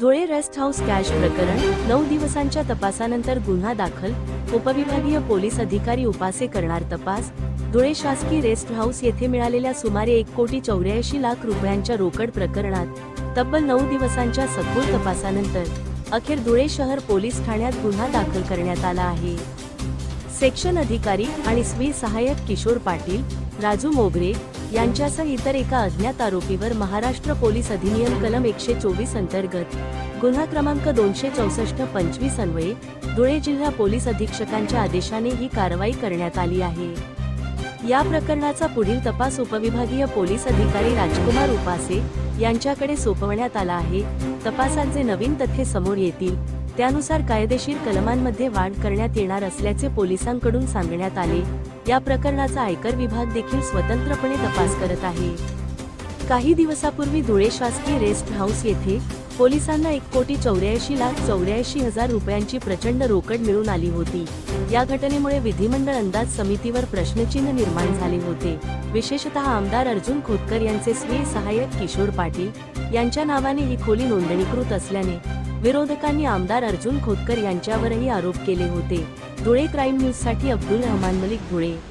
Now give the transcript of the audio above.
Dhule rest house cash प्रकरण नऊ दिवसांच्या तपासानंतर गुन्हा दाखल उपविभागीय पोलीस अधिकारी उपासे करणार तपास धुळे शासकीय रेस्ट हाऊस येथे मिळालेल्या सुमारे एक कोटी चौऱ्याऐंशी लाख रुपयांच्या रोकड प्रकरणात तब्बल नऊ दिवसांच्या सखोल तपासानंतर अखेर धुळे शहर पोलीस ठाण्यात गुन्हा दाखल करण्यात आला आहे. सेक्शन अधिकारी आणि स्वी सहाय्यक किशोर पाटील राजू मोगरे यांच्यासह इतर एका अज्ञात आरोपीवर महाराष्ट्र पोलीस अधिनियम कलम एकशे चोवीस अंतर्गत गुन्हा क्रमांक दोनशे चौसष्ट पंचवीस अन्वये धुळे जिल्हा पोलीस अधीक्षकांच्या आदेशाने ही कारवाई करण्यात आली आहे. या प्रकरणाचा पुढील तपास उपविभागीय पोलीस अधिकारी राजकुमार उपासे यांच्याकडे सोपवण्यात आला आहे. तपासात जे नवीन तथ्ये समोर येतील. त्यानुसार कायदेशीर कलमांमध्ये वाढ करण्यात येणार असल्याचे पोलिसांकडून सांगण्यात आले. या प्रकरणाचा आयकर विभाग देखील स्वतंत्रपणे तपास करत आहे. काही दिवसापूर्वी धुळे शासकीय रेस्ट हाऊस येथे पोलिसांना एक कोटी चौऱ्याऐंशी लाख चौऱ्याऐंशी हजार रुपयांची प्रचंड रोकड मिळून आली होती. या घटनेमुळे विधिमंडळ अंदाज समितीवर प्रश्नचिन्ह निर्माण झाले होते. विशेषतः आमदार अर्जुन खोतकर यांचे स्वीय सहाय्यक किशोर पाटील यांच्या नावाने ही खोली नोंदणीकृत असल्याने विरोधकांनी आमदार अर्जुन खोतकर यांच्यावरही आरोप केले होते. धुळे क्राईम न्यूजसाठी अब्दुल रहमान मलिक धुळे.